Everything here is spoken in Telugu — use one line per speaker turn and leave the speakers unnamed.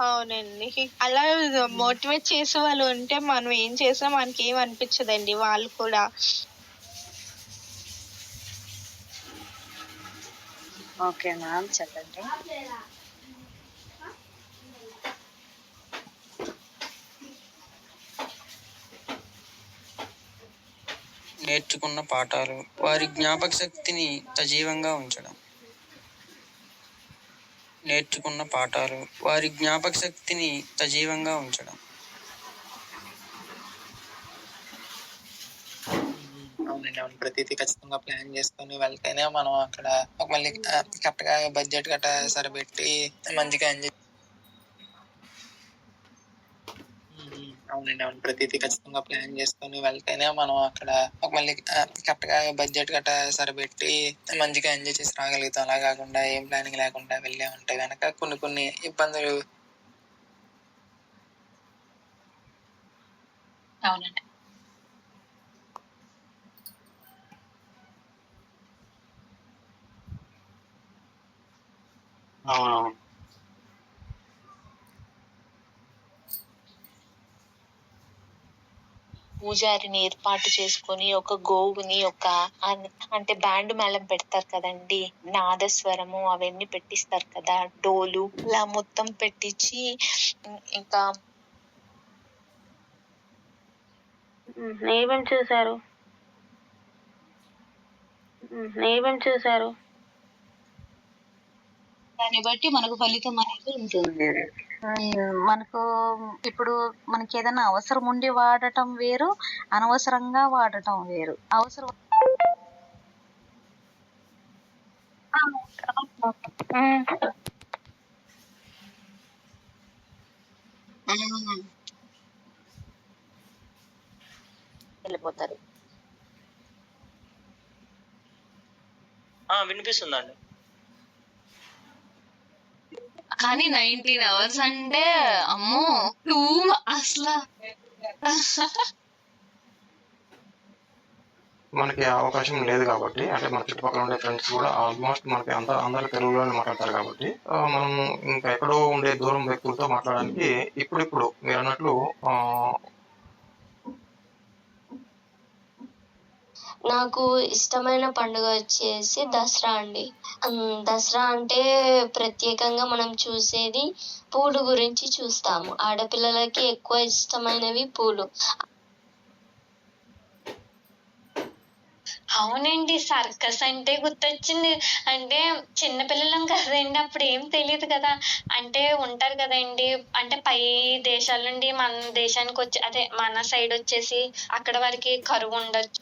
అవునండి. అలా మోటివేట్ చేసే వాళ్ళు ఉంటే మనం ఏం చేసినా మనకేం అనిపిచ్చదండి. వాళ్ళు కూడా
ఓకే మ్యామ్. చెప్పండి.
నేర్చుకున్న పాఠాలు వారి జ్ఞాపక శక్తిని సజీవంగా ఉంచడం. నేర్చుకున్న పాఠాలు వారి జ్ఞాపక శక్తిని సజీవంగా ఉంచడం.
అవునండి. అవును. ప్రతిదీ ఖచ్చితంగా ప్లాన్ చేసుకొని వెళ్తేనే మనం అక్కడ మళ్ళీ కరెక్ట్గా బడ్జెట్ గట్రా సరిపెట్టి మంచిగా ఎంజాయ్ అవునండి. అవును. ప్రతీదీ ఖచ్చితంగా ప్లాన్ చేసుకొని వెళ్తేనే మనం అక్కడ మళ్ళీ ఆహ్, కరెక్ట్‌గా బడ్జెట్ గట్టా సరిపెట్టి మంచిగా ఎంజాయ్ చేసి రాగలుగుతాం. అలా కాకుండా ఏం ప్లానింగ్ లేకుండా వెళ్ళామంటే గనక కొన్ని కొన్ని ఇబ్బందులు
అవునండి.
అవునవును.
పూజారిని ఏర్పాటు చేసుకొని ఒక గోవుని ఒక అంటే బ్యాండ్ మేళం పెడతారు కదండీ! నాదస్వరము అవన్నీ పెట్టిస్తారు కదా! డోలు ఇలా మొత్తం పెట్టించి ఇంకా
ఏమేమి చూసారు ఏమేమి చూసారు
దాన్ని బట్టి మనకు ఫలితం అనేది ఉంటుంది. మనకు ఇప్పుడు మనకేదైనా అవసరం ఉండి వాడటం వేరు, అనవసరంగా వాడటం వేరు. అవసరం.
వెళ్ళిపోతారు.
ఆ! వినిపిస్తుందండి.
కానీ 19 అవర్స్ అంటే అమ్మో! టూ అసల
మనకి అవకాశం లేదు కాబట్టి అంటే మన చుట్టుపక్కల ఉండే ఫ్రెండ్స్ కూడా ఆల్మోస్ట్ మనకి అంత అందరూ తెలుగులోనే మాట్లాడతారు కాబట్టి మనం ఇంకా ఎక్కడో ఉండే దూరం వ్యక్తులతో మాట్లాడడానికి ఇప్పుడిప్పుడు మీరు అన్నట్లు
నాకు ఇష్టమైన పండుగ వచ్చేసి దసరా అండి. దసరా అంటే ప్రత్యేకంగా మనం చూసేది పూలు గురించి చూస్తాము. ఆడపిల్లలకి ఎక్కువ ఇష్టమైనవి పూలు.
అవునండి. సర్కస్ అంటే గుర్తొచ్చింది. అంటే చిన్న పిల్లలం కదండి అప్పుడు ఏం తెలియదు కదా! అంటే ఉంటారు కదండి అంటే పై దేశాల నుండి మన దేశానికొచ్చి అదే మన సైడ్ వచ్చేసి అక్కడ వారికి కరువు
ఉండొచ్చు